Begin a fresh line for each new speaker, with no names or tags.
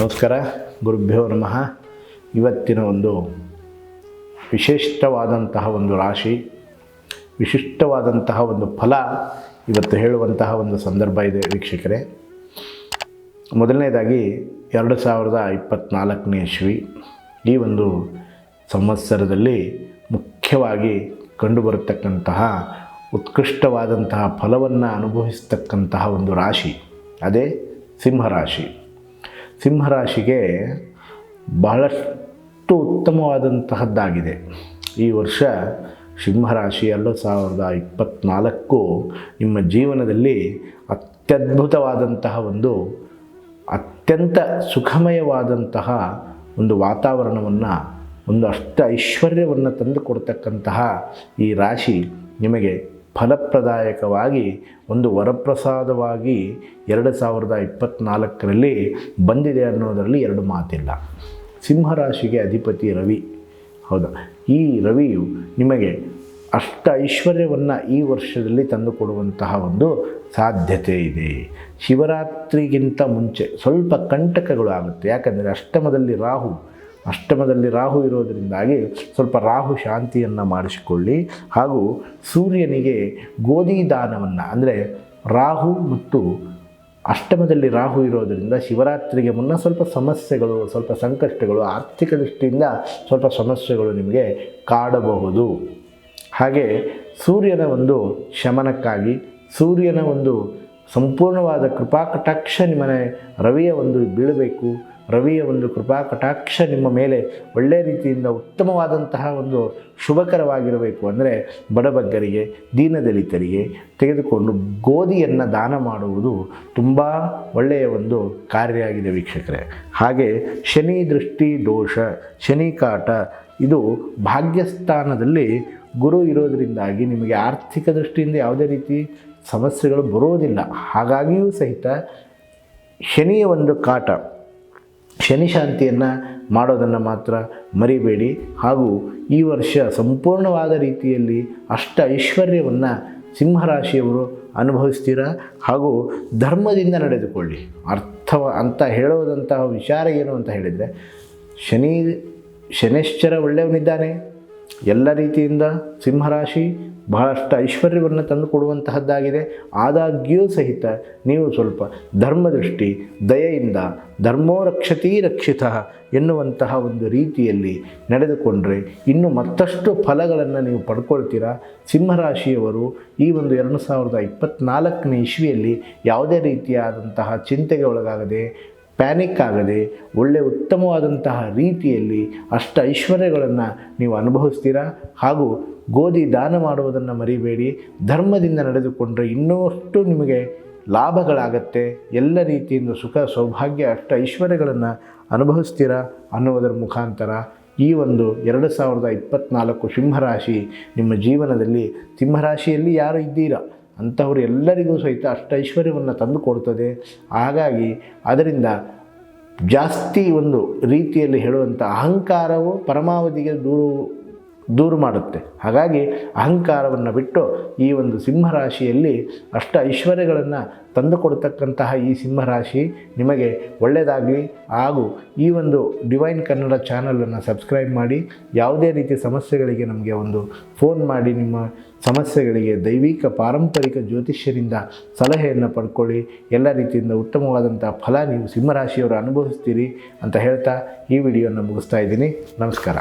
ನಮಸ್ಕಾರ, ಗುರುಭ್ಯೋ ನಮಃ. ಇವತ್ತಿನ ಒಂದು ವಿಶಿಷ್ಟವಾದಂತಹ ಒಂದು ರಾಶಿ, ವಿಶಿಷ್ಟವಾದಂತಹ ಒಂದು ಫಲ ಇವತ್ತು ಹೇಳುವಂತಹ ಒಂದು ಸಂದರ್ಭ ಇದೆ ವೀಕ್ಷಕರೇ. ಮೊದಲನೇದಾಗಿ, ಎರಡು ಸಾವಿರದ ಇಪ್ಪತ್ತ್ನಾಲ್ಕನೇ ಇಸ್ವಿ. ಈ ಒಂದು ಸಂವತ್ಸರದಲ್ಲಿ ಮುಖ್ಯವಾಗಿ ಕಂಡುಬರತಕ್ಕಂತಹ ಉತ್ಕೃಷ್ಟವಾದಂತಹ ಫಲವನ್ನು ಅನುಭವಿಸ್ತಕ್ಕಂತಹ ಒಂದು ರಾಶಿ, ಅದೇ ಸಿಂಹರಾಶಿ ಸಿಂಹರಾಶಿಗೆ ಬಹಳಷ್ಟು ಉತ್ತಮವಾದಂತಹದ್ದಾಗಿದೆ. ಈ ವರ್ಷ ಸಿಂಹರಾಶಿ ಎರಡು ಸಾವಿರದ ಇಪ್ಪತ್ತ್ನಾಲ್ಕು ನಿಮ್ಮ ಜೀವನದಲ್ಲಿ ಅತ್ಯದ್ಭುತವಾದಂತಹ ಒಂದು, ಅತ್ಯಂತ ಸುಖಮಯವಾದಂತಹ ಒಂದು ವಾತಾವರಣವನ್ನು, ಒಂದು ಅಷ್ಟ ಐಶ್ವರ್ಯವನ್ನು ತಂದುಕೊಡ್ತಕ್ಕಂತಹ ಈ ರಾಶಿ ನಿಮಗೆ ಫಲಪ್ರದಾಯಕವಾಗಿ ಒಂದು ವರಪ್ರಸಾದವಾಗಿ ಎರಡು ಸಾವಿರದ ಇಪ್ಪತ್ತ್ನಾಲ್ಕರಲ್ಲಿ ಬಂದಿದೆ ಅನ್ನೋದರಲ್ಲಿ ಎರಡು ಮಾತಿಲ್ಲ. ಸಿಂಹರಾಶಿಗೆ ಅಧಿಪತಿ ರವಿ. ಹೌದಾ? ಈ ರವಿಯು ನಿಮಗೆ ಅಷ್ಟ ಐಶ್ವರ್ಯವನ್ನು ಈ ವರ್ಷದಲ್ಲಿ ತಂದುಕೊಡುವಂತಹ ಒಂದು ಸಾಧ್ಯತೆ ಇದೆ. ಶಿವರಾತ್ರಿಗಿಂತ ಮುಂಚೆ ಸ್ವಲ್ಪ ಕಂಟಕಗಳು ಆಗುತ್ತೆ. ಯಾಕಂದರೆ ಅಷ್ಟಮದಲ್ಲಿ ರಾಹು ಅಷ್ಟಮದಲ್ಲಿ ರಾಹು ಇರೋದರಿಂದಾಗಿ ಸ್ವಲ್ಪ ರಾಹು ಶಾಂತಿಯನ್ನು ಮಾಡಿಸಿಕೊಳ್ಳಿ. ಹಾಗೂ ಸೂರ್ಯನಿಗೆ ಗೋಧಿ ದಾನವನ್ನು, ಅಂದರೆ ರಾಹು ಮತ್ತು ಅಷ್ಟಮದಲ್ಲಿ ರಾಹು ಇರೋದರಿಂದ ಶಿವರಾತ್ರಿಗೆ ಮುನ್ನ ಸ್ವಲ್ಪ ಸಮಸ್ಯೆಗಳು, ಸ್ವಲ್ಪ ಸಂಕಷ್ಟಗಳು, ಆರ್ಥಿಕ ದೃಷ್ಟಿಯಿಂದ ಸ್ವಲ್ಪ ಸಮಸ್ಯೆಗಳು ನಿಮಗೆ ಕಾಡಬಹುದು. ಹಾಗೆ ಸೂರ್ಯನ ಒಂದು ಶಮನಕ್ಕಾಗಿ, ಸೂರ್ಯನ ಒಂದು ಸಂಪೂರ್ಣವಾದ ಕೃಪಾ ಕಟಾಕ್ಷ ನಿಮ್ಮನೆ ರವಿಯ ಒಂದು ಬೀಳಬೇಕು. ರವಿಯ ಒಂದು ಕೃಪಾ ಕಟಾಕ್ಷ ನಿಮ್ಮ ಮೇಲೆ ಒಳ್ಳೆಯ ರೀತಿಯಿಂದ ಉತ್ತಮವಾದಂತಹ ಒಂದು ಶುಭಕರವಾಗಿರಬೇಕು. ಅಂದರೆ ಬಡಬಗ್ಗರಿಗೆ, ದೀನದಲಿತರಿಗೆ ತೆಗೆದುಕೊಂಡು ಗೋಧಿಯನ್ನು ದಾನ ಮಾಡುವುದು ತುಂಬ ಒಳ್ಳೆಯ ಒಂದು ಕಾರ್ಯ ಆಗಿದೆ ವೀಕ್ಷಕರೇ. ಹಾಗೆ ಶನಿ ದೃಷ್ಟಿ ದೋಷ, ಶನಿ ಕಾಟ, ಇದು ಭಾಗ್ಯಸ್ಥಾನದಲ್ಲಿ ಗುರು ಇರೋದರಿಂದಾಗಿ ನಿಮಗೆ ಆರ್ಥಿಕ ದೃಷ್ಟಿಯಿಂದ ಯಾವುದೇ ರೀತಿ ಸಮಸ್ಯೆಗಳು ಬರೋದಿಲ್ಲ ಹಾಗಾಗಿಯೂ ಸಹಿತ ಶನಿಯ ಒಂದು ಕಾಟ, ಶನಿ ಶಾಂತಿಯನ್ನು ಮಾಡೋದನ್ನು ಮಾತ್ರ ಮರಿಬೇಡಿ. ಹಾಗೂ ಈ ವರ್ಷ ಸಂಪೂರ್ಣವಾದ ರೀತಿಯಲ್ಲಿ ಅಷ್ಟ ಐಶ್ವರ್ಯವನ್ನು ಸಿಂಹರಾಶಿಯವರು ಅನುಭವಿಸ್ತೀರಾ? ಹಾಗೂ ಧರ್ಮದಿಂದ ನಡೆದುಕೊಳ್ಳಿ. ಅರ್ಥವ ಅಂತ ಹೇಳೋದಂತಹ ವಿಚಾರ ಏನು ಅಂತ ಹೇಳಿದರೆ, ಶನಿ ಶನೇಶ್ವರ ಒಳ್ಳೆಯವನಿದ್ದಾನೆ. ಎಲ್ಲ ರೀತಿಯಿಂದ ಸಿಂಹರಾಶಿ ಬಹಳಷ್ಟು ಐಶ್ವರ್ಯವನ್ನು ತಂದು ಕೊಡುವಂತಹದ್ದಾಗಿದೆ. ಆದಾಗ್ಯೂ ಸಹಿತ ನೀವು ಸ್ವಲ್ಪ ಧರ್ಮದೃಷ್ಟಿ, ದಯೆಯಿಂದ ಧರ್ಮೋ ರಕ್ಷತಿ ರಕ್ಷಿತ ಎನ್ನುವಂತಹ ಒಂದು ರೀತಿಯಲ್ಲಿ ನಡೆದುಕೊಂಡರೆ ಇನ್ನು ಮತ್ತಷ್ಟು ಫಲಗಳನ್ನು ನೀವು ಪಡ್ಕೊಳ್ತೀರಾ? ಸಿಂಹರಾಶಿಯವರು ಈ ಒಂದು ಎರಡು ಸಾವಿರದ ಇಪ್ಪತ್ತ್ನಾಲ್ಕನೇ ಇಸ್ವಿಯಲ್ಲಿ ಯಾವುದೇ ರೀತಿಯಾದಂತಹ ಚಿಂತೆಗೆ ಒಳಗಾಗದೆ ಪ್ಯಾನಿಕ್ ಆಗದೆ ಒಳ್ಳೆ ಉತ್ತಮವಾದಂತಹ ರೀತಿಯಲ್ಲಿ ಅಷ್ಟ ಐಶ್ವರ್ಯಗಳನ್ನು ನೀವು ಅನುಭವಿಸ್ತೀರಾ? ಹಾಗೂ ಗೋಧಿ ದಾನ ಮಾಡುವುದನ್ನು ಮರಿಬೇಡಿ. ಧರ್ಮದಿಂದ ನಡೆದುಕೊಂಡರೆ ಇನ್ನಷ್ಟು ನಿಮಗೆ ಲಾಭಗಳಾಗತ್ತೆ. ಎಲ್ಲ ರೀತಿಯಿಂದ ಸುಖ, ಸೌಭಾಗ್ಯ, ಅಷ್ಟ ಐಶ್ವರ್ಯಗಳನ್ನು ಅನುಭವಿಸ್ತೀರಾ ಅನ್ನುವುದರ ಮುಖಾಂತರ ಈ ಒಂದು ಎರಡು ಸಾವಿರದ ಇಪ್ಪತ್ತ್ನಾಲ್ಕು ಸಿಂಹರಾಶಿ ನಿಮ್ಮ ಜೀವನದಲ್ಲಿ ಸಿಂಹರಾಶಿಯಲ್ಲಿ ಯಾರು ಇದ್ದೀರಾ? ಅಂಥವರು ಎಲ್ಲರಿಗೂ ಸಹಿತ ಅಷ್ಟು ಐಶ್ವರ್ಯವನ್ನು ತಂದು ಕೊಡ್ತದೆ. ಹಾಗಾಗಿ ಅದರಿಂದ ಜಾಸ್ತಿ ಒಂದು ರೀತಿಯಲ್ಲಿ ಹೇಳುವಂಥ ಅಹಂಕಾರವು ಪರಮಾವಧಿಗೆ ದೂರು ದೂರು ಮಾಡುತ್ತೆ. ಹಾಗಾಗಿ ಅಹಂಕಾರವನ್ನು ಬಿಟ್ಟು ಈ ಒಂದು ಸಿಂಹರಾಶಿಯಲ್ಲಿ ಅಷ್ಟ ಐಶ್ವರ್ಯಗಳನ್ನು ತಂದು ಕೊಡ್ತಕ್ಕಂತಹ ಈ ಸಿಂಹರಾಶಿ ನಿಮಗೆ ಒಳ್ಳೆಯದಾಗಲಿ ಹಾಗೂ ಈ ಒಂದು ಡಿವೈನ್ ಕನ್ನಡ ಚಾನಲನ್ನು ಸಬ್ಸ್ಕ್ರೈಬ್ ಮಾಡಿ. ಯಾವುದೇ ರೀತಿಯ ಸಮಸ್ಯೆಗಳಿಗೆ ನಮಗೆ ಒಂದು ಫೋನ್ ಮಾಡಿ, ನಿಮ್ಮ ಸಮಸ್ಯೆಗಳಿಗೆ ದೈವಿಕ ಪಾರಂಪರಿಕ ಜ್ಯೋತಿಷ್ಯರಿಂದ ಸಲಹೆಯನ್ನು ಪಡ್ಕೊಳ್ಳಿ. ಎಲ್ಲ ರೀತಿಯಿಂದ ಉತ್ತಮವಾದಂಥ ಫಲ ನೀವು ಸಿಂಹರಾಶಿಯವರು ಅನುಭವಿಸ್ತೀರಿ ಅಂತ ಹೇಳ್ತಾ ಈ ವಿಡಿಯೋನ ಮುಗಿಸ್ತಾ ಇದ್ದೀನಿ. ನಮಸ್ಕಾರ.